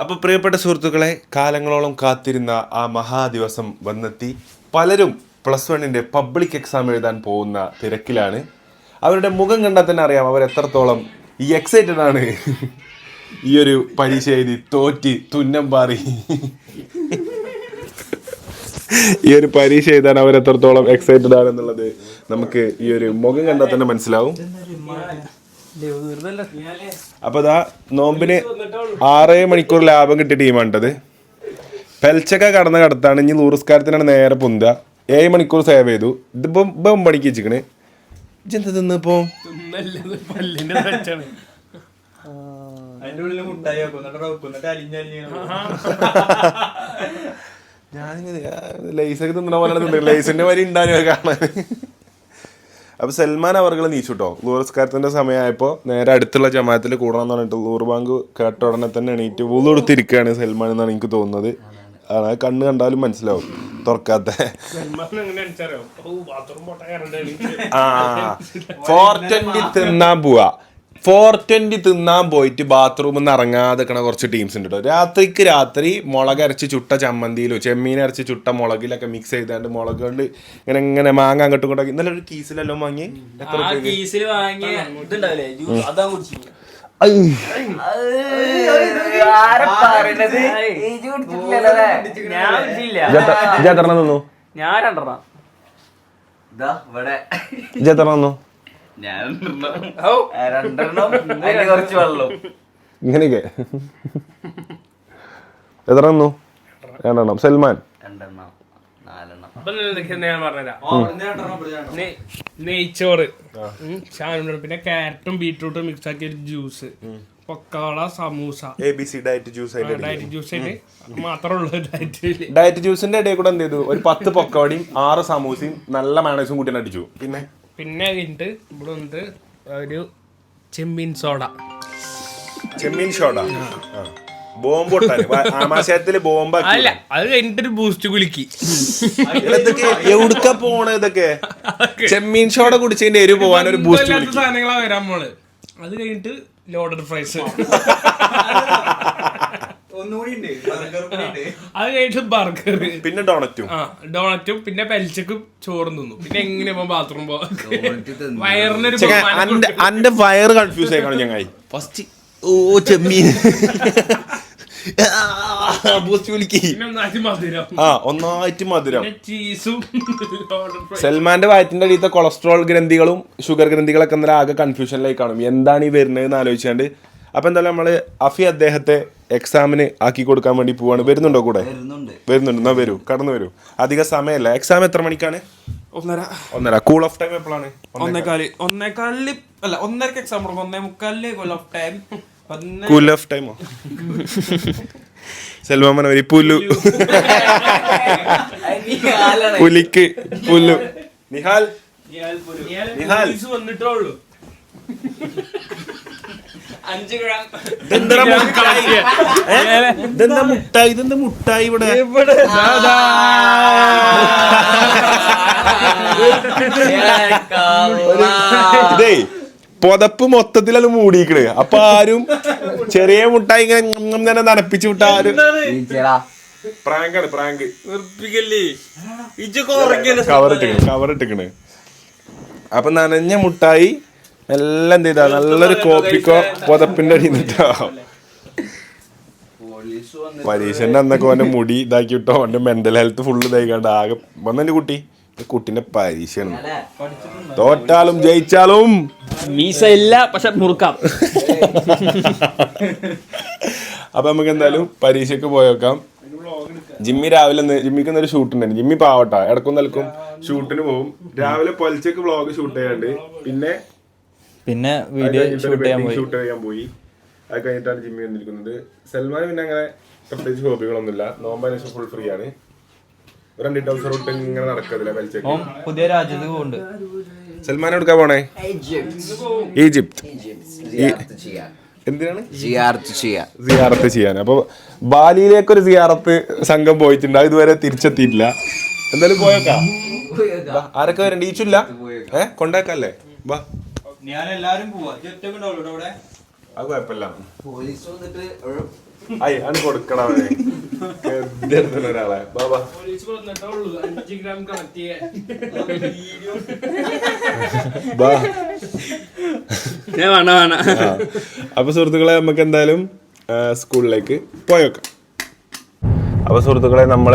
അപ്പൊ പ്രിയപ്പെട്ട സുഹൃത്തുക്കളെ കാലങ്ങളോളം കാത്തിരുന്ന ആ മഹാദിവസം വന്നെത്തി. പലരും പ്ലസ് വണ്ണിന്റെ പബ്ലിക് എക്സാം എഴുതാൻ പോകുന്ന തിരക്കിലാണ്. അവരുടെ മുഖം കണ്ടാൽ തന്നെ അറിയാം അവർ എത്രത്തോളം ഈ എക്സൈറ്റഡ് ആണ്. ഈ ഒരു പരീക്ഷ എഴുതി തോറ്റി തുന്നം പാറി. ഈ ഒരു പരീക്ഷ എഴുതാൻ അവർ എത്രത്തോളം എക്സൈറ്റഡ് ആണെന്നുള്ളത് നമുക്ക് ഈ ഒരു മുഖം കണ്ടാൽ തന്നെ മനസ്സിലാവും. അപ്പൊ ഇതാ നോമ്പിന് ആറേ മണിക്കൂർ ലാഭം കിട്ടിയ ടീമാണ്ടത് പെൽച്ചക്ക കടന്ന കടത്താണ് ഇനി നൂറുസ്കാരത്തിനാണ് നേരെ പൊന്ത ഏഴ് മണിക്കൂർ സേവ് ചെയ്തു. ഇതിപ്പോ ഇപ്പം പണിക്ക് വെച്ചിക്കണ് ഇജ്ജെന്താ തിന്നിപ്പോ ഞാനിങ്ങനെ ലൈസൊക്കെ തിന്നണ പോലെ തിന്നു ലൈസിന്റെ വരി ഉണ്ടാകുക കാണാൻ അപ്പൊ സൽമാൻ അവർ നീച്ചു കേട്ടോ നൂറുസ്കാരത്തിന്റെ സമയമായപ്പോ നേരെ അടുത്തുള്ള ജമാത്തിൽ കൂടണം എന്ന് പറഞ്ഞിട്ട് ലൂർ ബാങ്ക് കേട്ട ഉടനെ തന്നെ എണീറ്റ് ഊൾ കൊടുത്തിരിക്കുകയാണ് സൽമാൻ എന്നാണ് എനിക്ക് തോന്നുന്നത്. ആ കണ്ണ് കണ്ടാലും മനസ്സിലാവും. തുറക്കാത്ത. ആ ഫോർ ട്വന്റി തിന്നാൻ പോവാ. ഫോർ ട്വന്റി തിന്നാൻ പോയിട്ട് ബാത്റൂമിൽ നിന്ന് ഇറങ്ങാതെ നിൽക്കണ കുറച്ച് ടീംസ് ഉണ്ട് കേട്ടോ രാത്രിക്ക് രാത്രി മുളക് അരച്ച് ചുട്ട ചമ്മന്തിയിലോ ചെമ്മീൻ അരച്ച് ചുട്ട മുളകിലൊക്കെ മിക്സ് ചെയ്താണ്ട് മുളക് കൊണ്ട് ഇങ്ങനെ ഇങ്ങനെ മാങ്ങ അങ്ങോട്ടും ഇങ്ങോട്ടും ഇന്നലെ ഒരു കീസിലെല്ലാം വാങ്ങി. ഞാൻ രണ്ടെണ്ണം ഞാൻ രണ്ടെണ്ണം. ഞാൻ രണ്ടെണ്ണം. അതിന് കുറച്ച് വെള്ളം. ഇങ്ങനെയൊക്കെ. എത്ര തിന്നു രണ്ടെണ്ണം. സൽമാൻ. രണ്ടെണ്ണം. നെയ്ച്ചോറ്. ഷാനുണ്ട് പിന്നെ കാരറ്റും ബീട്രൂട്ടും മിക്സ് ആക്കിയ ഒരു juice. പൊക്കാള samosa. A B C diet juice diet juice ആയിട്ട് മാത്രമേ ഡയറ്റ് ഡയറ്റ് ജ്യൂസിന്റെ ഇടയിൽ കൂടെ എന്ത് ചെയ്തു? ഒരു പത്ത് പൊക്കോടിയും ആറ് സമൂസയും നല്ല മാനേജും കൂട്ടി അടിച്ചു. പിന്നെ? പിന്നെ കഴിഞ്ഞിട്ട് ഇവിടെ വന്നിട്ട് ഒരു ചെമ്മീൻ സോഡ. ചെമ്മീൻ സോഡ. ബോംബ് ആമാശയത്തിൽ ബോംബ് അല്ല അത് കഴിഞ്ഞിട്ട് ഒരു ബൂസ്റ്റ് കുലുക്കി ഇതൊക്കെ എവിടുക്ക പോണ ഇതൊക്കെ? ചെമ്മീൻ ഷോട കുടിച്ചതിന്റെ എരിവ് പോവാൻ ഒരു ബൂസ്റ്റ് സാധനങ്ങളാ വരാൻ മോൾ അത് കഴിഞ്ഞിട്ട് ലോഡഡ് ഫ്രൈസ് ഒന്നുകൂടി ഉണ്ട് ബർഗർ കൂടി ഉണ്ട് അത് കഴിഞ്ഞിട്ട് ബർഗർ പിന്നെ ഡോണറ്റും ആ ഡോണറ്റും പിന്നെ പെൽച്ചക്കും ചോറും തിന്നു. പിന്നെ എങ്ങനെ ബാത്റൂം പോവാ വയറിനൊരു അന്റെ വയറ് കൺഫ്യൂസ് ആയിക്കാണ് ഞങ്ങൾ ഫസ്റ്റ് ഓ ചെമ്മീൻ. ആ ഒന്നായിട്ട് മധുരം. സൽമാന്റെ വയറ്റിന്റെ അടിയത്തെ കൊളസ്ട്രോൾ ഗ്രന്ഥികളും ഷുഗർ ഗ്രന്ഥികളൊക്കെ ഇന്നലെ ആകെ കൺഫ്യൂഷനിലേക്ക് കാണും. എന്താണ് ഈ വരുന്നത് എന്ന് ആലോചിച്ചാണ്ട് അപ്പൊ എന്തായാലും നമ്മൾ അഫി അദ്ദേഹത്തെ എക്സാമിന് ആക്കി കൊടുക്കാൻ വേണ്ടി പോവാണ്. വരുന്നുണ്ടോ കൂടെ? വരുന്നുണ്ട്. വരുന്നുണ്ട്. എന്നാ വരൂ. കടന്നു വരൂ. അധിക സമയമല്ല. എക്സാം എത്ര മണിക്കാണ്? ഒന്നര. ഒന്നര. കൂൾ ഓഫ് ടൈം എപ്പോഴാണ്? ഒന്നേക്കാൽ ഒന്നേക്കാലിൽ അല്ല ഒന്നരക്ക് എക്സാം തുടങ്ങും. ഒന്നേ മുക്കാലിൽ cool off time cool off ടൈമോ സെൽവാമന വരി. പുല്ലു. പുലിക്ക് പുല്ലു. നിഹാൽ. നിഹാൽ നിഹാൽ. വന്നിട്ടേ ഉള്ളൂ. അഞ്ച് ഗ്രാം ഇതെന്താ മുട്ടായി? ഇതെന്താ മുട്ടായി ഇവിടെ. ഇതേ പുതപ്പ് മൊത്തത്തിലത് മൂടിയിക്കണ് അപ്പൊ ആരും ചെറിയ മുട്ടായി ഇങ്ങനെ തന്നെ നനപ്പിച്ചു വിട്ട ആരും. പ്രാങ്കാണ് പ്രാങ്ക്. കവർ ഇട്ടിക്കണ് കവർ ഇട്ടിക്കണ് അപ്പൊ നനഞ്ഞ മുട്ടായി എല്ലാം എന്ത് ചെയ്താ നല്ലൊരു കോപ്പിക്കോ പുതപ്പിന്റെ അടിയിൽ നിന്നിട്ടോ പരീക്ഷന്റെ അന്നൊക്കെ ഓന്റെ മുടി ഇതാക്കി വിട്ടോ. ഓന്റെ മെന്റൽ ഹെൽത്ത് ഫുള്ള് ഇതായിക്കാണ്ട് ആകെ വന്നെ കുട്ടി? കുട്ടിന്റെ പരീക്ഷയാണ്. തോറ്റാലും ജയിച്ചാലും മീസ ഇല്ല പക്ഷെ മുറുക്കാം. അപ്പൊ നമുക്ക് എന്തായാലും പരീക്ഷയ്ക്ക് പോയേക്കാം. ജിമ്മി രാവിലെ ജിമ്മിക്ക് എന്നൊരു ഷൂട്ട് ഉണ്ടായിരുന്നു. ജിമ്മി പാവട്ടാ. ഇടക്കും നിൽക്കും ഷൂട്ടിന് പോകും രാവിലെ പൊലിച്ചക്ക് വ്ളോഗ് ഷൂട്ട് ചെയ്യാണ്ട്. പിന്നെ പിന്നെ വീഡിയോ ഷൂട്ട് ചെയ്യാൻ പോയി. ഷൂട്ട് ചെയ്യാൻ പോയി. അത് കഴിഞ്ഞിട്ടാണ് ജിമ്മി വന്നിരിക്കുന്നത്. സൽമാൻ പിന്നെ അങ്ങനെ പ്രത്യേകിച്ച് ഹോബികളൊന്നുമില്ല. നോമ്പായ ഫുൾ ഫ്രീ ആണ്. രണ്ട് ടൗസർ ഇട്ട് ഇങ്ങനെ നടക്കത്തില്ല വലിച്ചേക്ക് പുതിയ രാജ്യത്ത് പോകുന്നുണ്ട് സൽമാൻ എടുക്കാൻ പോണേ? ഈജിപ്ത്. എന്തിനാണ്? ജിയാർത്ത് ചെയ്യാം സിയാറത്ത് ചെയ്യാൻ. അപ്പൊ ബാലിയിലേക്ക് ഒരു സിയാറത്ത് സംഘം പോയിട്ടുണ്ട്. അത് ഇതുവരെ തിരിച്ചെത്തിയിട്ടില്ല. എന്തായാലും പോയേക്കാം. ആരൊക്കെ വരണ്ട? ഈച്ചില്ല? ഏഹ് കൊണ്ടേക്കല്ലേ? ബാ ഞാൻ എല്ലാരും പോവാ ഒറ്റ അവിടെ അത് കുഴപ്പമില്ല. പോലീസ് വന്നിട്ട് അയ്യ ആണ് കൊടുക്കണം ഒരാളെ. ബാബാ ഞാൻ വേണ വേണ? അപ്പൊ സുഹൃത്തുക്കളെ നമുക്ക് എന്തായാലും സ്കൂളിലേക്ക് പോയേക്കാം. അപ്പൊ സുഹൃത്തുക്കളെ നമ്മൾ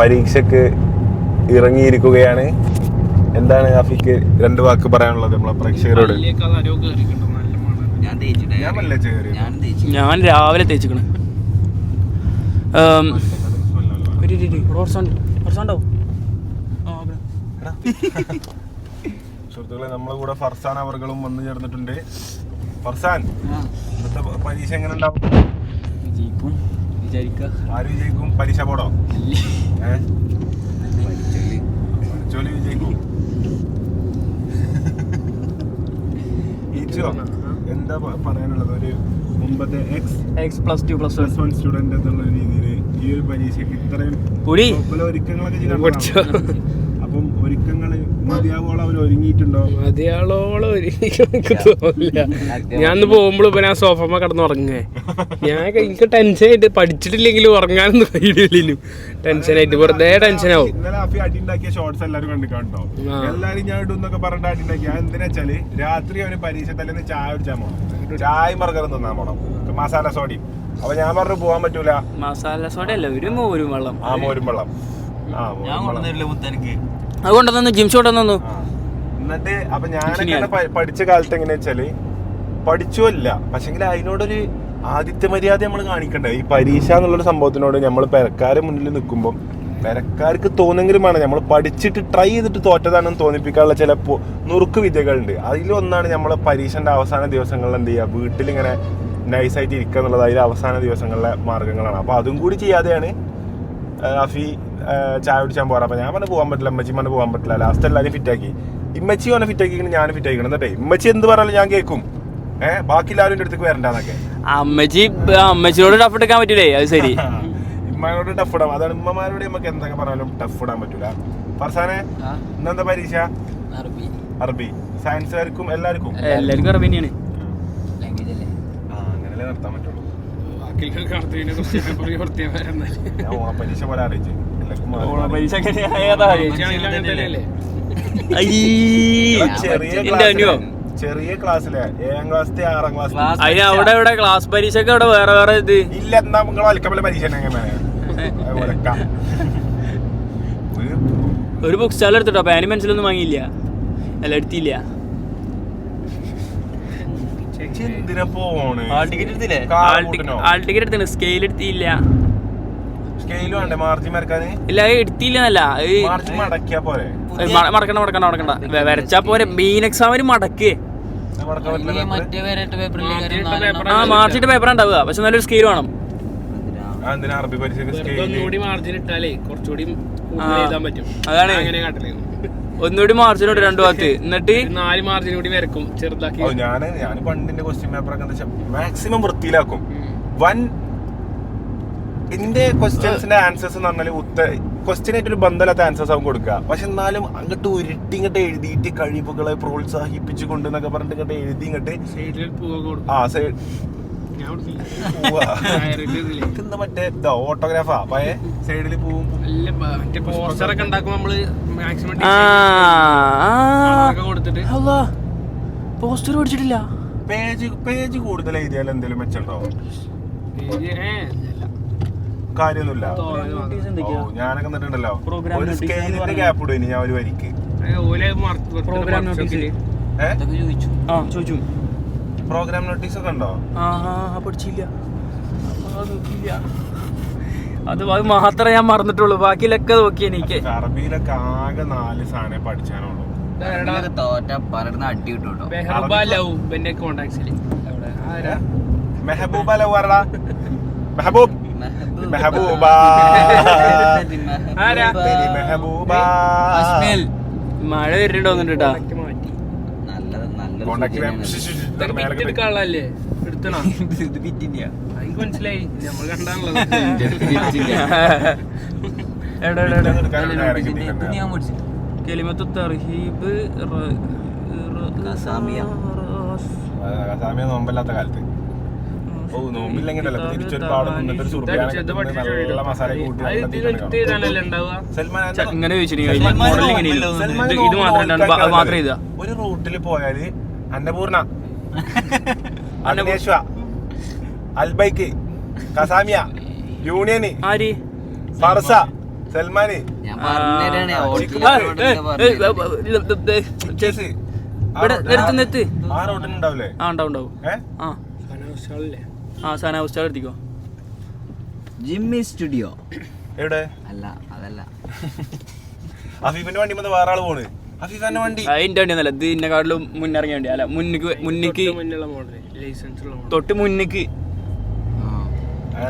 പരീക്ഷക്ക് ഇറങ്ങിയിരിക്കുകയാണ്. എന്താണ് അഫിക്ക് രണ്ട് വാക്ക് പറയാനുള്ളത് നമ്മളെ പ്രേക്ഷകരോട്? ഞാൻ രാവിലെ തേച്ചിക്കണ്. സുഹൃത്തുക്കളെ നമ്മളെ കൂടെ ഫർസാൻ അവർകളും വന്നു ചേർന്നിട്ടുണ്ട്. ഫർസാൻ ഇന്നത്തെ പരീക്ഷ എങ്ങനെ ഉണ്ടാവും? ആര് വിജയിക്കും? പരീക്ഷ പോടോ? പഠിച്ചോൽ വിജയിക്കും. എന്താ പറയാനുള്ളത്? ഒരു മുമ്പത്തെ ex ex plus two plus plus one student എന്നുള്ള രീതിയിൽ ഈ ഒരു പരീക്ഷയ്ക്ക് ഇത്രയും ഒരുക്കങ്ങളൊക്കെ ചെയ്തിട്ടുണ്ടാവും. അപ്പം ഒരുക്കങ്ങൾ മതിയാവോളം അവർ ഒരുങ്ങിയിട്ടുണ്ടോ മതിയാളോളം ഒരു തോന്നില്ല. ഞാൻ പോകുമ്പോൾ ഇപ്പൊ ഞാൻ സോഫമ്മ കിടന്നുറങ്ങേ ഞാൻ എനിക്ക് ടെൻഷൻ ആയിട്ട് പഠിച്ചിട്ടില്ലെങ്കിലും ഉറങ്ങാനൊന്നും ടെൻഷൻ ആയിട്ട്. വെറുതെ ടെൻഷൻ ആവും. അഫി അടി ഉണ്ടാക്കിയ ഷോർട്സ് എല്ലാവരും കണ്ടു? കണ്ടോ എല്ലാരും ഞാൻ ഇടുന്നൊക്കെ പറഞ്ഞിട്ട് അടി ഉണ്ടാക്കി എന്തിനാ വെച്ചാൽ രാത്രി അവന് പരീക്ഷ തലേന്ന് ചായ കുടിച്ചാൽ പോണം. ചായ മറക്കാൻ തിന്നാൻ പോണം. മസാല സോഡി അപ്പൊ ഞാൻ പറഞ്ഞു പോവാൻ പറ്റൂല. മസാല സോഡ അല്ല ഒരു മോരും വെള്ളം. ആ മോരും വെള്ളം. ആ ഞാൻ മോരും വെള്ളം. കൊണ്ടുവന്നില്ല മുത്തനക്ക്. അത് കൊണ്ടുവന്നു ജിംസ് കൊണ്ട് തന്നു എന്നിട്ട് അപ്പൊ ഞാൻ പഠിച്ച കാലത്ത് എങ്ങനെയാ വെച്ചാൽ പഠിച്ചുമല്ല പക്ഷെങ്കിൽ അതിനോടൊരു ആദിത്യ മര്യാദ നമ്മൾ കാണിക്കണ്ടേ? ഈ പരീക്ഷ എന്നുള്ളൊരു സംഭവത്തിനോട് നമ്മൾ പെരക്കാരെ മുന്നിൽ നിൽക്കുമ്പോൾ പെരക്കാർക്ക് തോന്നെങ്കിലുമാണ് നമ്മൾ പഠിച്ചിട്ട് ട്രൈ ചെയ്തിട്ട് തോറ്റതാണെന്ന് തോന്നിപ്പിക്കാനുള്ള ചില നുറുക്ക് വിദ്യകളുണ്ട്. അതിലൊന്നാണ് നമ്മൾ പരീക്ഷന്റെ അവസാന ദിവസങ്ങളിൽ എന്ത് ചെയ്യുക? വീട്ടിലിങ്ങനെ നൈസായിട്ട് ഇരിക്കുക എന്നുള്ളത് അതിലെ അവസാന ദിവസങ്ങളിലെ മാർഗങ്ങളാണ്. അപ്പോൾ അതും കൂടി ചെയ്യാതെയാണ് അഫി ചായ കുടിച്ചാൻ പോരാ അപ്പൊ ഞാൻ പറഞ്ഞു പോകാൻ പറ്റില്ല അമ്മച്ചി പറഞ്ഞു പോകാൻ പറ്റില്ല. ലാസ്റ്റ് എല്ലാവരും ഫിറ്റാക്കി ഇമ്മച്ചി ഓനെ ഫിറ്റാക്കി ഞാൻ ഫിറ്റാക്കിക്കണം എന്നിട്ടേ ഇമ്മച്ചി എന്ത് പറഞ്ഞാലും ഞാൻ കേൾക്കും. ഏഹ് ബാക്കി എല്ലാവരും എന്റെ അടുത്തേക്ക് വരണ്ടെന്നൊക്കെ. അമ്മച്ചി അമ്മച്ചിനോട് ടഫ് എടുക്കാൻ പറ്റൂലേ? അത് ശരി. ഇമ്മയോട് ടഫ് ഇടാം. അതാണ് ഇമ്മമാരോട് നമുക്ക് എന്തൊക്കെ പറഞ്ഞാലും ടഫ് ഇടാൻ പറ്റൂല. ഫർസാനെ ഇന്നെന്താ പരീക്ഷ? അറബി. അറബി. സയൻസുകാർക്കും എല്ലാവർക്കും? എല്ലാവർക്കും അറബി തന്നെയാണ്. അങ്ങനെയല്ലേ നടത്താൻ പറ്റുള്ളൂ. ബാക്കിയുള്ള കടത്തിനെ കുറിച്ച് പേപ്പർ പ്രത്യേകം ഞാൻ പരീക്ഷ പോലെ അറിയിച്ചു. പരീക്ഷ ചെറിയ ക്ലാസ്സിലെ ഏഴാം ക്ലാസ്സിലെ ആറാം ക്ലാസ് അതിന് അവിടെ ഇവിടെ ക്ലാസ് പരീക്ഷക്ക് അവിടെ വേറെ വേറെ ഇത്? ഇല്ല എന്നാ നിങ്ങൾ വലിക്കപ്പല പരീക്ഷ? ഒരു ബുക്ക് സ്റ്റാൾ എടുത്തിട്ടോ? പാനി മനസ്സിലൊന്നും വാങ്ങിയില്ല. അല്ല എടുത്തില്ല. ടിക്കറ്റ് എടുത്തില്ലേ? ടിക്കറ്റ് എടുത്തിന് സ്കെയിൽ എടുത്തില്ല. സ്കെയിലും വേണ്ടേ? മാർജിൻ മരക്കാന് ഇല്ല അത് എടുത്തില്ല എന്നല്ല മാർജിൻ മടക്കിയാ പോരെ? മടക്കണ്ട മടക്കണ്ട മടക്കണ്ട. വരച്ചാ പോരെ. മെയിൻ എക്സാമിന് മടക്കേ. ആ മാർച്ചിട്ട് പേപ്പർ ഉണ്ടാവുക. പക്ഷെ നല്ലൊരു സ്കെയിൽ വേണം. അതാണ്. ഒന്നുകൂടി മാർജിൻ മാർച്ചിനോട്ട് രണ്ടു ഭാഗത്ത്. എന്നിട്ട്? നാല് മാർജിൻ കൂടി വരക്കും ചെറുതാക്കി. ഓ ഞാൻ ഞാൻ പണ്ടിന്റെ ക്വസ്റ്റ്യൻ പേപ്പർ ഒക്കെ മാക്സിമം വൃത്തിയിലാക്കും. വൻ എന്റെ ക്വസ്റ്റ്യൻസിന്റെ ആൻസേഴ്സ് എന്ന് പറഞ്ഞാൽ ഉത്തര ക്വസ്റ്റ്യനായിട്ടൊരു ഒരു ബന്ധമില്ലാത്ത ആൻസേഴ്സ് ആവും കൊടുക്കുക. പക്ഷെ എന്നാലും അങ്ങോട്ട് ഉരുട്ടി ഇങ്ങോട്ട് എഴുതിയിട്ട് കഴിവുകളെ പ്രോത്സാഹിപ്പിച്ചു കൊണ്ട് എന്നൊക്കെ പറഞ്ഞിട്ട് ഇങ്ങോട്ട് എഴുതി ഇങ്ങോട്ട് ആ സൈഡ് മറ്റേ ഓട്ടോഗ്രാഫാ പഴയ സൈഡിൽ പോവും പോസ്റ്റർ ഒക്കെ ഉണ്ടാക്കുമ്പോ നമ്മൾ മാക്സിമം ആ കൊടുത്തിട്ട്. പോസ്റ്റർ പഠിച്ചിട്ടില്ല പേജ് പേജ് കൂടുതൽ എഴുതിയാൽ എന്തെങ്കിലും മെച്ചുണ്ടാവും. കാര്യമൊന്നുമില്ല. ഓ ഞാനൊക്കെ നിന്നിട്ടുണ്ടല്ലോ. ഒരു സ്കെയിലിന്റെ ഗ്യാപ്പ് ഇടും ഇനി ഞാൻ ഒരു വരിക്ക് പ്രോഗ്രാം നോട്ടീസ് ഒക്കെ ഉണ്ടോ? പഠിച്ചില്ല. അത് അത് മാത്രമേ ഞാൻ മറന്നിട്ടുള്ളൂ. ബാക്കിയിലൊക്കെ നോക്കി എനിക്ക്. അറബിയിലൊക്കെ ആകെ നാല് സാധനം പഠിച്ചാനുള്ളൂ? തോറ്റ പലർന്ന് അടി കിട്ടും മെഹബൂബ ലവ് അവിടെ ആരാ മെഹബൂബ ലൗ പറടാ മെഹബൂബ്. മെഹബൂബ ആരാ? മെഹബൂബ അസ്മേൽ. മഴ വരുന്നുണ്ട് വന്നിട്ട് കേട്ടാ കോണ്ടാക്ട് സൂചനയാണ്. ഇതൊക്കെ എടുത്തണോ. എനിക്ക് മനസ്സിലായി നമ്മൾ കണ്ടാണല്ലോ കെലിമത്ത് തർഹീബ് റ- റ- സമയം നോമ്പല്ലാത്ത കാലത്ത് ഓ നോമ്പില്ലെങ്കിലല്ല? തിരിച്ചൊരു പാട് നിന്നിട്ട് ഒരു സുർബിയാനൊക്കെ തിന്ന് നല്ല മസാല ഇങ്ങനെ മോഡൽ ഇങ്ങനെ സൽമാൻ ഇത് ഒരു റൂട്ടിൽ പോയാൽ അന്നപൂർണ അന്നേശ്വ അൽബൈക്ക് കസാമിയ യൂണിയന് ആര്? ഫർസ സൽമാന്. ഇവിടെ റോട്ടിൽ- നിർത്ത് നിർത്ത് ആ റോട്ടിനുണ്ടാവില്ലേ ആ ഉണ്ടാവും ഉണ്ടാവും. ആ. ആ സാധനം ഉസ്താദ് എടുത്തിക്കോ. Jimmy studio. എവിടെ? അല്ല അതല്ല. അഫീഫിന്റെ വണ്ടി വന്ന് വേറെ ആൾ പോണ്. അഫീഫിന്റെ വണ്ടി. അതിന്റെ വണ്ടി ഒന്നല്ല ഇത് ഇന്നെക്കാട്ടിലും മുന്നിറങ്ങിയ വണ്ടി അല്ല മുന്നിക്ക് മുന്നിക്ക് തൊട്ട് മുന്നിക്ക്.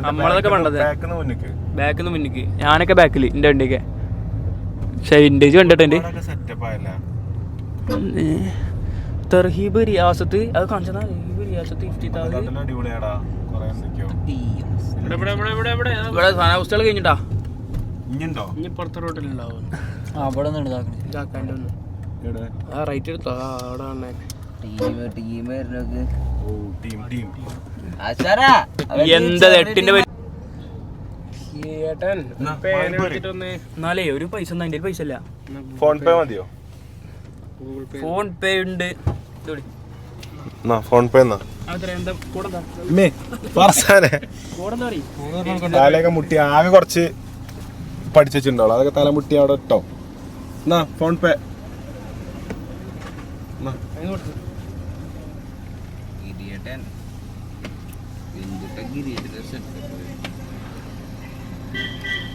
നമ്മളതൊക്കെ പണ്ടത്. ബാക്കിന്ന് മുന്നിക്ക്. ഞാനൊക്കെ ബാക്കിൽ ഇന്റെ വണ്ടിയൊക്കെ. പക്ഷെ വിന്റേജ് കണ്ടിട്ടുണ്ട് തെർഹീബ് റിയാസത്ത് അത് കാണിച്ചതാ? റിയാസത്ത് ഫിഫ്റ്റി തൗസൻഡ് ഇവിടെ ഇവിടെ കഴിഞ്ഞിട്ടാ? ഇനി പുറത്തെ റോഡിലുണ്ടാവും അവിടെ നിന്ന് ഇതാക്കണേ. ആ റൈറ്റ് എടുത്തോ? അവിടെ വന്നേ. എന്നാലേ ഒരു പൈസ ഒന്നും അതിന്റെ പൈസ ഇല്ല. ഫോൺ പേ മതിയോ? ഫോൺ പേ ഉണ്ട്. ഫോൺ പേ എന്നാ. തലയൊക്കെ മുട്ടി ആകെ കുറച്ച് പഠിച്ചിട്ടുണ്ടാവും അതൊക്കെ തല മുട്ടി അവിടെ ഇട്ടോ. എന്നാ ഫോൺ പേ.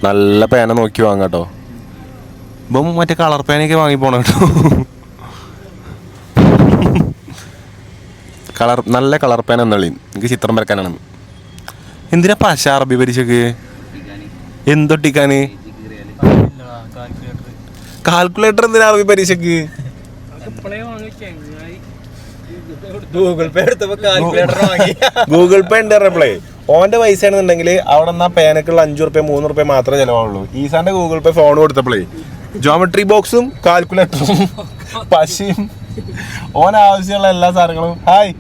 നല്ല പേന നോക്കി വാങ്ങാട്ടോ ഇപ്പം മറ്റേ കളർ പേനയൊക്കെ വാങ്ങി പോണ കേട്ടോ. കളർ നല്ല കളർ പേന എന്നുള്ളി എനിക്ക് ചിത്രം വരക്കാനാണ് എന്തിനാ പശ അറബി പരീക്ഷക്ക്? എന്തൊട്ടിക്കാന് കാൽക്കുലേറ്റർ എന്തിനാ അറബി പരീക്ഷക്ക്? ഗൂഗിൾ പേ ഉണ്ട് റിപ്ലൈ ഓന്റെ പൈസ ആണെന്നുണ്ടെങ്കിൽ അവിടെ നിന്ന് ആ പേനക്കുള്ള അഞ്ചു റുപ്യ മൂന്ന് റുപ്യ മാത്രമേ ചിലവാവുള്ളൂ. ഈസാന്റെ ഗൂഗിൾ പേ ഫോൺ കൊടുത്തപ്പോഴേ ജോമെട്രി ബോക്സും കാൽക്കുലേറ്ററും പശയും ഓൻ ആവശ്യമുള്ള എല്ലാ സാധനങ്ങളും. ഹായ്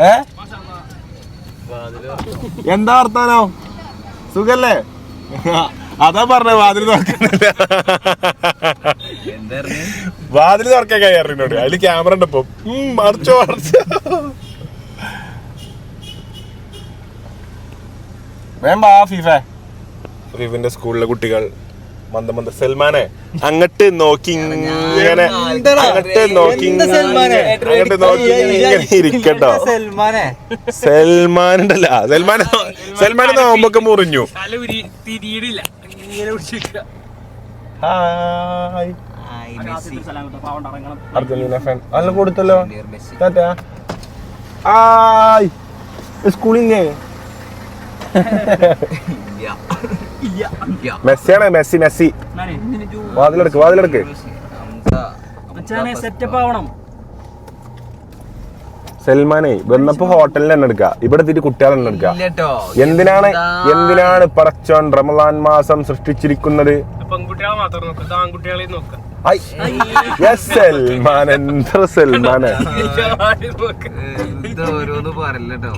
ഏ? എന്താ വർത്താനോ? സുഖല്ലേ? അതാ പറഞ്ഞ വാതിൽ തുറക്കുന്നില്ല വാതിൽ തുറക്കാൻ കഴിയാറിനോട് അതിൽ ക്യാമറ ഉണ്ട് ഇപ്പൊ. മറിച്ചോ മറിച്ചോ. വേമ്പാ ഫിഫ. ഫിഫിന്റെ സ്കൂളിലെ കുട്ടികൾ. മന്ദ മന്ദ സൽമാനെ. അങ്ങട്ട് നോക്കി ഇങ്ങനെ അങ്ങട്ട് നോക്കി അങ്ങട്ട് നോക്കി ഇങ്ങനെ ഇരിക്കട്ടോ. സൽമാനെ. സൽമാൻ ഉണ്ടല്ല സൽമാൻ സൽമാൻ നോമ്പൊക്കെ മുറിഞ്ഞു. അർജന്റീന ഫാൻ അല്ല കൊടുത്തല്ലോ. ടാറ്റാ. ഹായ്. സ്കൂളില്ലേ? മെസ്സിയാണ്? Messi Messi. വാതിലെടുക്ക് വാതിലെടുക്ക്. സൽമാനെ വന്നപ്പോ ഹോട്ടലിൽ തന്നെ എടുക്ക. ഇവിടെ എത്തിയിട്ട് കുട്ടികളെ തന്നെ എടുക്ക. ഇല്ലട്ടോ. എന്തിനാണ് എന്തിനാണ് പറച്ചോൻ റമദാൻ മാസം സൃഷ്ടിച്ചിരിക്കുന്നത്? പെൺകുട്ടികളെ മാത്രം നോക്കാം. ഇത് ആൺകുട്ടികളെയും സൽമാൻ സൽമാനെ ഇത് ഓരോന്ന് പറയല്ലോ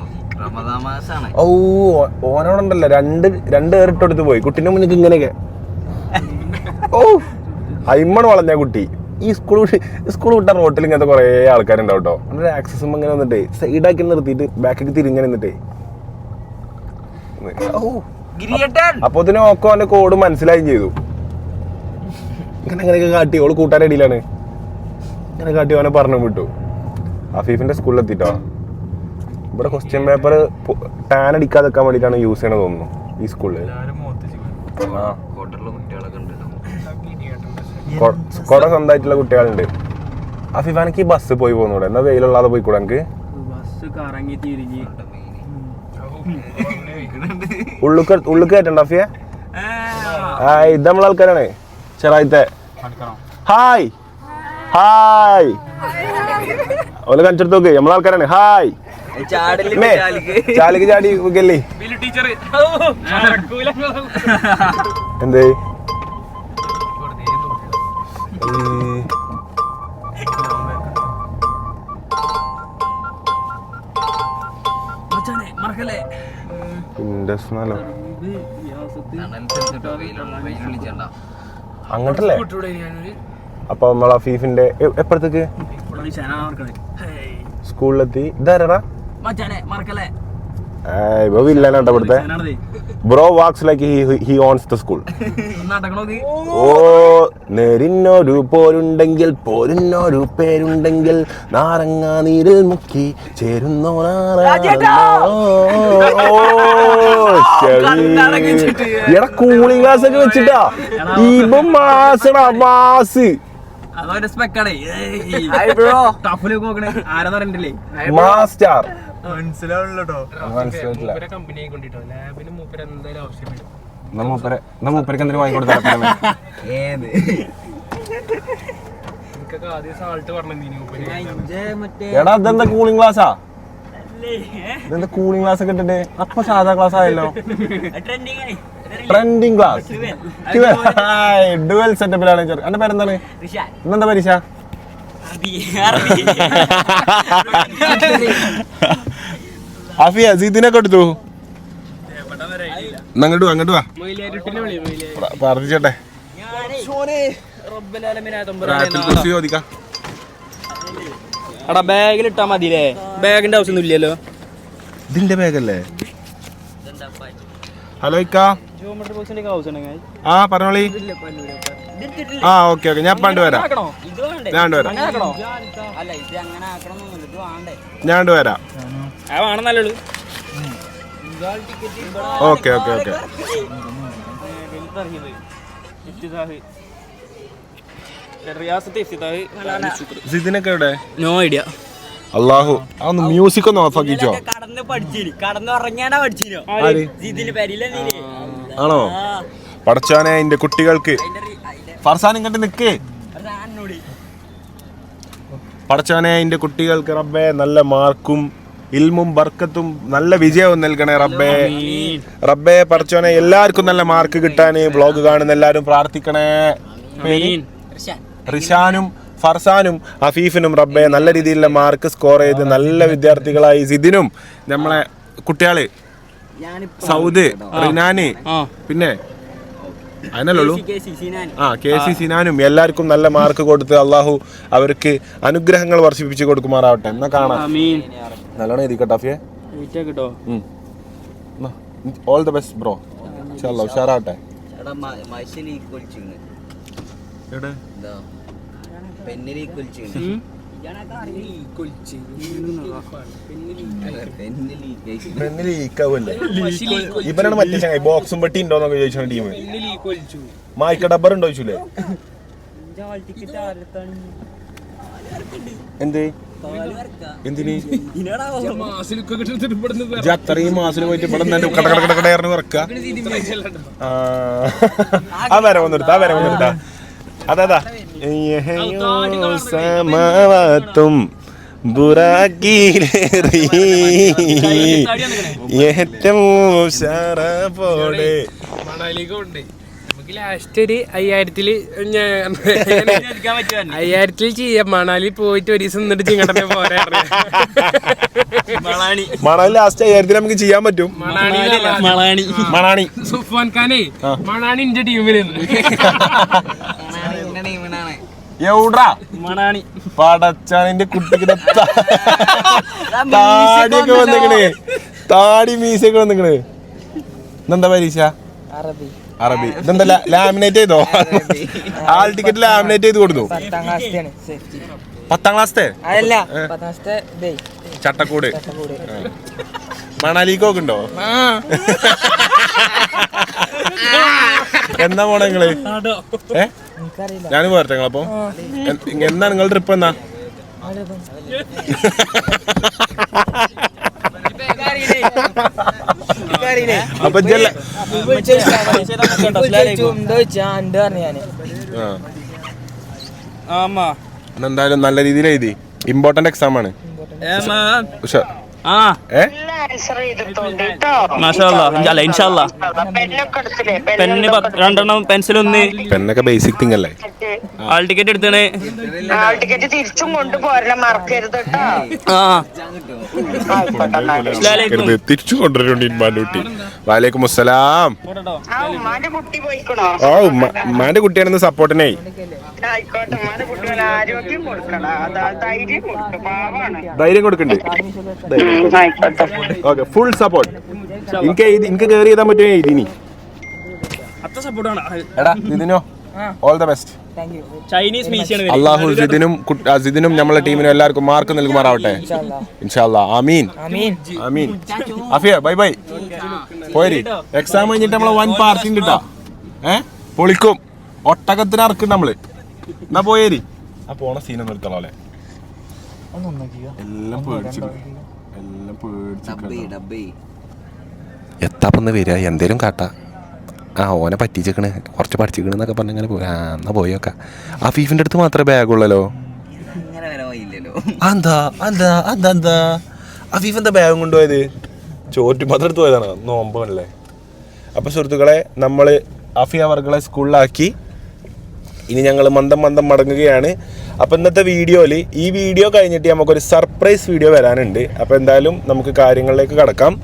ഓ ഓനോടുണ്ടല്ലോ. രണ്ട് രണ്ട് പേരിട്ടെടുത്ത് പോയി. കുട്ടിന്റെ മുന്നിൽ ഇങ്ങനെയൊക്കെ. ഓ അയിമ്മണ് വളഞ്ഞ കുട്ടി. ഈ സ്കൂൾ സ്കൂൾ വിട്ട റോട്ടിൽ ഇങ്ങനത്തെ കുറേ ആൾക്കാരുണ്ടാവും കേട്ടോ എന്നിട്ട് ആക്സസും ഇങ്ങനെ വന്നിട്ട് സൈഡാക്കി നിർത്തിയിട്ട് ബാക്കിലേക്ക് തിരിങ്ങനെ നിന്നിട്ട്. അപ്പൊ ഓക്കോ അവന്റെ കോഡ് മനസ്സിലായും ചെയ്തു. ഇങ്ങനെ അങ്ങനെയൊക്കെ കാട്ടി. ഓൾ കൂട്ടാരടിയിലാണ് ഇങ്ങനെ കാട്ടി അവനെ പറഞ്ഞു വിട്ടു. അഫീഫിന്റെ സ്കൂളിൽ എത്തിട്ടോ? ഇവിടെ ക്വസ്റ്റ്യൻ പേപ്പർ ടാൻ അടിക്കാതെ വെക്കാൻ വേണ്ടിയിട്ടാണ് യൂസ് ചെയ്യണത് തോന്നുന്നു ഈ സ്കൂളിൽ ആ. സ്വന്തമായിട്ടുള്ള കുട്ടികളുണ്ട്. അഫീഫാനക്ക് ഈ ബസ് പോയി പോകുന്നൂടെ എന്നാ വെയിലുള്ളാതെ പോയിക്കൂടെ എനിക്ക് ബസ് കറങ്ങി തിരിഞ്ഞ്. ഉള്ളുക്ക് ഉള്ളുക്ക് കയറ്റണ്ട അഫിയെ ആ ഇത് നമ്മളെ ആൾക്കാരാണ് ചെറായിത്തെ. ഹായ് ഹായ് ഓലെ കണിച്ചെടുത്ത് നോക്ക് നമ്മളെ ആൾക്കാരാണ് ഹായ് ചാലിക്ക് ചാടി നടക്കൂല എന്തേ അങ്ങോട്ടല്ലേ? അപ്പൊ നമ്മളെ ഫീഫിന്റെ എപ്പോഴത്തേക്ക് സ്കൂളിലെത്തി. ഇതാരടാ? മച്ചാനെ മറക്കല്ലേ? വില്ലാനാട്ടോ ഇവിടുത്തെ. Bro walks like he owns the school ഓ. നേരിന്നൊരു പോരുണ്ടെങ്കിൽ പോരിന്നൊരു പേരുണ്ടെങ്കിൽ നാരങ്ങ നീരിൽ മുക്കി ചേരുന്നോ എടാ കൂളിംഗ് ഗ്ലാസ് ഒക്കെ വെച്ചിട്ടാ ഇപ്പൊ മാസടാ മാസ്. മാസ്റ്റാർ. മനസ്സിലായിട്ടില്ല. കമ്പനി ലാബിന് മൂപ്പര് എന്തായാലും മൂപ്പരക്ക് എന്തെങ്കിലും എടാ ഇതെന്താ കൂളിംഗ് ഗ്ലാസ്സാ ഇതെന്താ കൂളിംഗ് ഗ്ലാസ് ഒക്കെ ഇട്ടിട്ട്? അപ്പൊ സാധാ ഗ്ലാസ് ആയല്ലോ. ട്രെൻഡിങ് ഗ്ലാസ് ഡുവൽ സെറ്റപ്പിലാണ് എന്റെ പേരെന്താണ്? ഇന്നെന്താ പരീക്ഷ? അഫിയ ഇതിനൊക്കെ എടുത്തു? അങ്ങോട്ട് അങ്ങോട്ട് വാ പ്രാർത്ഥിച്ചോട്ടെ. എടാ ബാഗിൽ ഇട്ടാ മതിയില്ലേ? ബാഗിന്റെ ആവശ്യമൊന്നും ഇല്ലല്ലോ. ഇതിന്റെ ബാഗല്ലേ? ഹലോ ഇക്ക. ആ പറഞ്ഞോളി. ആ ഓക്കെ ഓക്കെ. ഞാൻ പണ്ട് വരാം. ഞാൻ വരാം. ഞാൻ വരാം. ആ വേണം നല്ലുള്ളൂ ഓക്കെ ഓക്കെ ഓക്കെ. എവിടെ? No idea. അള്ളാഹു. അതൊന്ന് മ്യൂസിക് ഒന്ന് ഓഫ് ആക്കിച്ചോ പഠിച്ചിന്. പഠിച്ചിനോ? ആണോ? പടച്ചാനെ എന്റെ കുട്ടികൾക്ക്. ഫർസാൻ ഇങ്ങോട്ട് നിക്ക്. പടച്ചാനെ എന്റെ കുട്ടികൾക്ക് റബ്ബേ നല്ല മാർക്കും ഇൽമും ബർക്കത്തും നല്ല വിജയവും നൽകണേ റബ്ബേ. റബ്ബേ പറച്ചോനെ എല്ലാവർക്കും നല്ല മാർക്ക് കിട്ടാന് ബ്ലോഗ് കാണുന്ന എല്ലാവരും പ്രാർത്ഥിക്കണേ. പേര്? റിഷാനും ഫർസാനും അഫീഫിനും റബ്ബെ നല്ല രീതിയിലുള്ള മാർക്ക് സ്കോർ ചെയ്ത് നല്ല വിദ്യാർത്ഥികളായി സിദിനും നമ്മളെ കുട്ടികൾ സൗദ് റിനാന് പിന്നെ അതിനല്ലേ ഉള്ളൂ? ആ കെ സി സിനാനും എല്ലാവർക്കും നല്ല മാർക്ക് കൊടുത്ത് അള്ളാഹു അവർക്ക് അനുഗ്രഹങ്ങൾ വർഷിപ്പിച്ച് കൊടുക്കുമാറാവട്ടെ. എന്നാ കാണാം. നല്ലോണം എഴുതിക്കട്ടെ അഫിയെ. കേട്ടോ ഓൾ ദ ബെസ്റ്റ് ബ്രോ ചല്ലോ ഉഷാറാവട്ടെ. എടാ മനുഷ്യലീ ലീക്കാവല്ലേ ഇവനാണ് മറ്റേ ചങ്ങായി. ബോക്സും പെട്ടി ഉണ്ടോന്നൊക്കെ ചോദിച്ചാണ് ടീം മായ്ക്ക ഡബ്ബർ ഉണ്ടോ ചോദിച്ചില്ലേ എന്ത്? എന്തിന്? ഇജ്ജ് അത്രയും മാസിൽ പോയിട്ട് ഇവിടെ നിന്ന് കട കട കട കടയറിന് വിറക്കുക ആ. ആ വര വന്നെടുത്ത ആ വര വന്നെടുത്ത അതാ. സമാവാത്തും ഏറ്റവും ലാസ്റ്റ് ഒരു അയ്യായിരത്തിൽ അയ്യായിരത്തിൽ ചെയ്യാം. മണാലി പോയിട്ട് ഒരു ദിവസം നിന്നിട്ട് ചിങ്ങടനെ പോരാ മണാലി. ലാസ്റ്റ് അയ്യായിരത്തിൽ നമുക്ക് ചെയ്യാൻ പറ്റും. മണാലി മണാണി സുഫാൻ ഖാനെ മണാണി എന്റെ ടീമിലുണ്ട് എവിടാ? മണാണി. പടച്ചാനിന്റെ കുട്ടിക്ക് താടിയൊക്കെ വന്നിക്കണേ. താടി മീശയൊക്കെ വന്നിക്കണേ. ഇതെന്താ പരീക്ഷ? അറബി. അറബി. ഇതെന്താ ലാമിനേറ്റ് ചെയ്തോ? ആൾ ടിക്കറ്റ് ലാമിനേറ്റ് ചെയ്ത് കൊടുത്തു. പത്താം ക്ലാസ് ക്ലാസ്സത്തെ ചട്ടക്കൂട്. മണാലി മണാലിക്ക് നോക്കുണ്ടോ എന്നാ പോണേ നിങ്ങൾ? ഏ? എനിക്കറിയില്ല ഞാൻ പോരട്ടെ നിങ്ങളപ്പോ. എന്താണ് എന്നാ? നിങ്ങളുടെ ട്രിപ്പ് എന്നാ അപ്പൊ എന്തായാലും നല്ല രീതിയിൽ എഴുതി. ഇമ്പോർട്ടന്റ് എക്സാം ആണ്. ആ. അല്ല ഇൻഷാല്ല പെണ്ണ് രണ്ടെണ്ണം പെൻസിൽ ഒന്ന് പെണ്ണൊക്കെ ബേസിക് തിങ് അല്ലേ? ആൾ ടിക്കറ്റ് എടുത്തണേ? ആൾ ടിക്കറ്റ് തിരിച്ചും കൊണ്ടുപോരണം മറക്കരുത് കേട്ടോ. തിരിച്ചു കൊണ്ടുവരുന്നുണ്ട് വാലേക്കും അസ്സലാം. ആ ഉമ്മാന്റെ കുട്ടിയാണെന്ന് സപ്പോർട്ടിനായി ധൈര്യം കൊടുക്കണ്ടേ. ഓക്കെ ഫുൾ സപ്പോർട്ട് എനിക്ക് എനിക്ക് കയറി ചെയ്താൻ പറ്റുമോ ഇതിനി അത്ര സപ്പോർട്ടാണ് എടാ ഇതിനോ? ഓൾ ദ ബെസ്റ്റ് ചൈനീസ് മീശയാണ് അള്ളാഹു കുട്ട്- അസിദിനും നമ്മളെ ടീമിനും എല്ലാവർക്കും മാർക്ക് നൽകുമാറാവട്ടെ. ഇൻഷാല്ലാ ആമീൻ. അമീൻ ആമീൻ. Afiya bye bye. പോരി എക്സാം കഴിഞ്ഞിട്ട് നമ്മളെ വൻ പാർട്ടി ഉണ്ട് ട്ടാ. ഏ? പൊളിക്കും. ഒട്ടകത്തിന് അറക്കും നമ്മൾ. എന്നാ പോയേരി? ആ പോണ സീനൊന്നും എടുത്തോളാം അല്ലേ? എല്ലാം പേടിച്ചു എല്ലാം പേടിച്ചു എത്താപ്പെന്ന് വരിക. എന്തേലും കാട്ടാ. ആ ഓനെ പറ്റിച്ചേക്കണ്. കുറച്ച് പഠിച്ചിക്കണ് എന്നൊക്കെ പറഞ്ഞ് അങ്ങനെ പോയി. ആ എന്നാ പോയോക്ക ആ ഫീഫിന്റെ അടുത്ത് മാത്രമേ ബാഗുള്ളല്ലോ എന്താ എന്താ എന്താ എന്താ അഫീഫ് എന്താ ബാഗും കൊണ്ടുപോയത്? ചോറ്റുപാത്രം എടുത്ത് പോയതാണ്. നോമ്പല്ലേ അപ്പോൾ സുഹൃത്തുക്കളെ നമ്മൾ അഫി അവർകളെ സ്കൂളിലാക്കി. ഇനി ഞങ്ങൾ മന്ദം മന്ദം മടങ്ങുകയാണ്. അപ്പോൾ ഇന്നത്തെ വീഡിയോയിൽ ഈ വീഡിയോ കഴിഞ്ഞിട്ട് നമുക്കൊരു സർപ്രൈസ് വീഡിയോ വരാനുണ്ട്. അപ്പോൾ എന്തായാലും നമുക്ക് കാര്യങ്ങളിലേക്ക് കടക്കാം.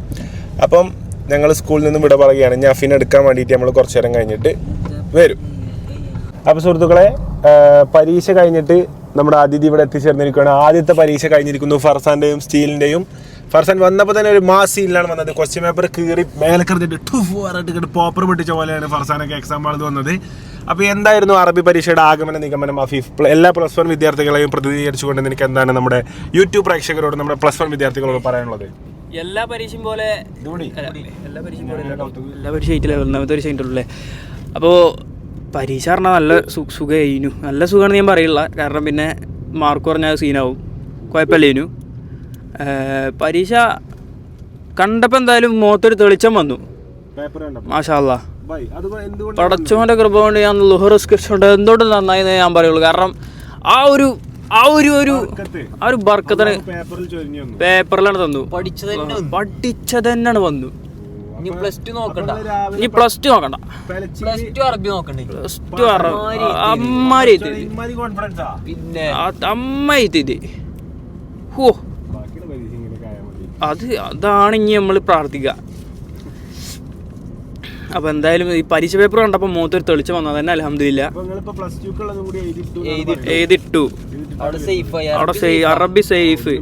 അപ്പം ഞങ്ങൾ സ്കൂളിൽ നിന്നും വിട പറയുകയാണ് അഫിനെ എടുക്കാൻ വേണ്ടിയിട്ട് നമ്മൾ കുറച്ച് നേരം കഴിഞ്ഞിട്ട് വരും. അപ്പോൾ സുഹൃത്തുക്കളെ പരീക്ഷ കഴിഞ്ഞിട്ട് നമ്മുടെ അതിഥി ഇവിടെ എത്തിച്ചേർന്നിരിക്കുകയാണ്. ആദ്യത്തെ പരീക്ഷ കഴിഞ്ഞിരിക്കുന്നു ഫർസാന്റെയും സ്റ്റീലിന്റെയും. ഫർസാൻ വന്നപ്പോൾ തന്നെ ഒരു മാസ് സീനിലാണ് വന്നത്. ക്വസ്റ്റ്യൻ പേപ്പർ കീറി മേലെ കറിഞ്ഞിട്ട് ടു പറഞ്ഞിട്ട് പോപ്പർ പൊട്ടിച്ച പോലെയാണ് ഫർസാനൊക്കെ എക്സാം വളർന്നു വന്നത്. അപ്പോൾ എന്തായിരുന്നു അറബി പരീക്ഷയുടെ ആഗമന നിഗമനം അഫീഫ്? എല്ലാ പ്ലസ് വൺ വിദ്യാർത്ഥികളെയും പ്രതിനിധീകരിച്ചുകൊണ്ട് എനിക്ക് എന്താണ് നമ്മുടെ യൂട്യൂബ് പ്രേക്ഷകരോട് നമ്മുടെ പ്ലസ് വൺ വിദ്യാർത്ഥികളോട് പറയാനുള്ളത്? എല്ലാ പരീക്ഷയും പോലെ എല്ലാ പരീക്ഷയും പോലെ. എല്ലാ പരീക്ഷ ഒന്നാമത്തെ പരീക്ഷ ആയിട്ടുള്ളേ അപ്പോൾ പരീക്ഷ പറഞ്ഞാൽ നല്ല സുഖമായിനു സുഖമായിരുന്നു നല്ല സുഖമാണെന്ന് ഞാൻ പറയില്ല. കാരണം പിന്നെ മാർക്ക് കുറഞ്ഞ സീനാവും കുഴപ്പമില്ലേനു. പരീക്ഷ കണ്ടപ്പോൾ എന്തായാലും മുഖത്തൊരു തെളിച്ചം വന്നു. മാഷാല്ല പടച്ചോന്റെ പടച്ചോന്റെ കൃപ കൊണ്ട് ഞാൻ ലുഹറസ്കൃഷ്ണ എന്തുകൊണ്ട് നന്നായി ഞാൻ പറയുള്ളൂ. കാരണം ആ ഒരു ആ ഒരു ഒരു ആ ഒരു ബർക്കത്തിന് പേപ്പറിൽ ചൊരിഞ്ഞു വന്നു. പേപ്പറിലാണ് തന്നു. പഠിച്ചത് തന്നെയാണ് വന്നു. ഇനി പ്ലസ് ടു നോക്കണ്ട. ഇനി പ്ലസ് ടു നോക്കണ്ട. പ്ലസ് ടു അറബി നോക്കണ്ടേ? പ്ലസ് ടു അമ്മാരി പിന്നെ അമ്മായി ഇത് ഹോ. അത് അതാണ് ഇനി നമ്മൾ പ്രാർത്ഥിക്കുക. അപ്പോൾ എന്തായാലും ഈ പരീക്ഷ പേപ്പർ കണ്ടപ്പോൾ മൂത്തൊരു തെളിച്ചു വന്നത് തന്നെ അലഹമില്ല. എഴുതിട്ടു. അവിടെ അറബി സേഫ്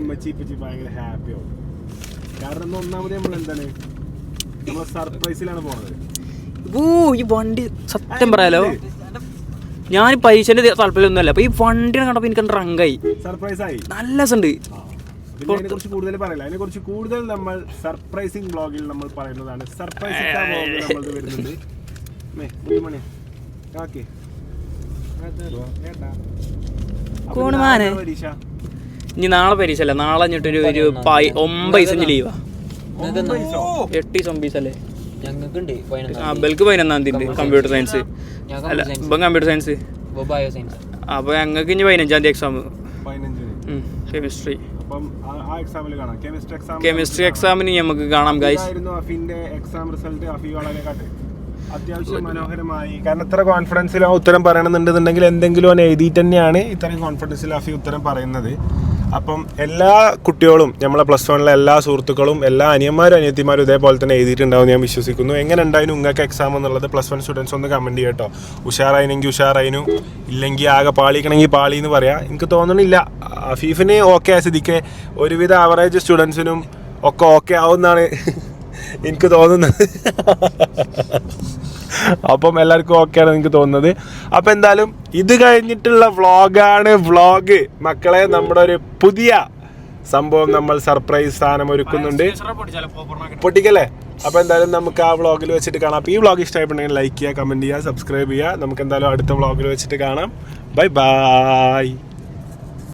കാരണം ഒന്നാമത് നമ്മൾ എന്താണ്? നമ്മൾ സർപ്രൈസിലാണ് പോണത്. ഓ ഈ വണ്ടി സത്യം പറയാലോ. ഞാൻ പരീക്ഷേന്റെ താല്പര്യമൊന്നുമല്ല. അപ്പൊ ഈ വണ്ടിനെ കണ്ടപ്പോ എനിക്ക് റങ്കായി സർപ്രൈസ് ആയി? നല്ല രസമുണ്ട്. പിന്നെ അതിനെ കുറിച്ച് കൂടുതൽ പറയില്ല. അതിനെ കുറിച്ച് കൂടുതൽ നമ്മൾ സർപ്രൈസിംഗ് ബ്ലോഗിൽ നമ്മൾ പറയുന്നതാണ്. സർപ്രൈസ് നമ്മൾ വരുന്നുണ്ട്. മേ, ഒരു മണി ഓക്കെ കോണുമാനെ. പരീക്ഷ? ഇനി നാളെ പരീക്ഷ അല്ല? നാളെ എന്നിട്ടൊരു ഒരു ഒമ്പത് ദിവസം ലീവാ എട്ട് ദിവസം ഒമ്പത് ദിവസം അല്ലേ ബൽക്ക് പതിനൊന്നാം തീയതി കമ്പ്യൂട്ടർ സയൻസ്. അല്ല ഇപ്പം കമ്പ്യൂട്ടർ സയൻസ്. അപ്പൊ അപ്പോൾ ഞങ്ങൾക്ക് ഇനി പതിനഞ്ചാം തീയതി exam chemistry. Chemistry exam chemistry എക്സാമിന് നമുക്ക് കാണാം ഗൈസ് എക്സാം റിസൾട്ട് അത്യാവശ്യം മനോഹരമായി. കാരണം ഇത്ര കോൺഫിഡൻസിൽ ഉത്തരം പറയണമെന്നുണ്ടെന്നുണ്ടെങ്കിൽ എന്തെങ്കിലും അവൻ എഴുതിയിട്ട് തന്നെയാണ് ഇത്രയും കോൺഫിഡൻസിൽ അഫി ഉത്തരം പറയുന്നത്. അപ്പം എല്ലാ കുട്ടികളും നമ്മളെ പ്ലസ് വണ്ണിലെ എല്ലാ സുഹൃത്തുക്കളും എല്ലാ അനിയന്മാരും അനിയത്തിമാരും ഇതേപോലെ തന്നെ എഴുതിയിട്ടുണ്ടാവും ഞാൻ വിശ്വസിക്കുന്നു. എങ്ങനെ ഉണ്ടായിരുന്നു നിങ്ങൾക്ക് എക്സാം എന്നുള്ളത് പ്ലസ് വൺ സ്റ്റുഡൻസ് ഒന്ന് കമന്റ് ചെയ്യട്ടോ ഉഷാറായിനെങ്കിൽ ഉഷാറായിനു ഇല്ലെങ്കിൽ ആകെ പാളിക്കണമെങ്കിൽ പാളി എന്ന് പറയാം. എനിക്ക് തോന്നണില്ല. അഫീഫിന് ഓക്കെ സ്ഥിതിക്ക്. ഒരുവിധ ആവറേജ് സ്റ്റുഡൻസിനും ഒക്കെ ഓക്കെ ആവുമെന്നാണ് എനിക്ക് തോന്നുന്നത്. അപ്പം എല്ലാവർക്കും ഓക്കെയാണ് എനിക്ക് തോന്നുന്നത്. അപ്പം എന്തായാലും ഇത് കഴിഞ്ഞിട്ടുള്ള വ്ളോഗാണ് വ്ളോഗ്. മക്കളെ നമ്മുടെ ഒരു പുതിയ സംഭവം നമ്മൾ സർപ്രൈസ് സ്ഥാനം ഒരുക്കുന്നുണ്ട്. പൊട്ടിക്കല്ലേ? അപ്പോൾ എന്തായാലും നമുക്ക് ആ വ്ളോഗിൽ വെച്ചിട്ട് കാണാം. അപ്പോൾ ഈ വ്ളോഗ് ഇഷ്ടമായിട്ടുണ്ടെങ്കിൽ ലൈക്ക് ചെയ്യുക കമന്റ് ചെയ്യുക സബ്സ്ക്രൈബ് ചെയ്യുക. നമുക്ക് എന്തായാലും അടുത്ത വ്ളോഗിൽ വെച്ചിട്ട് കാണാം. Bye bye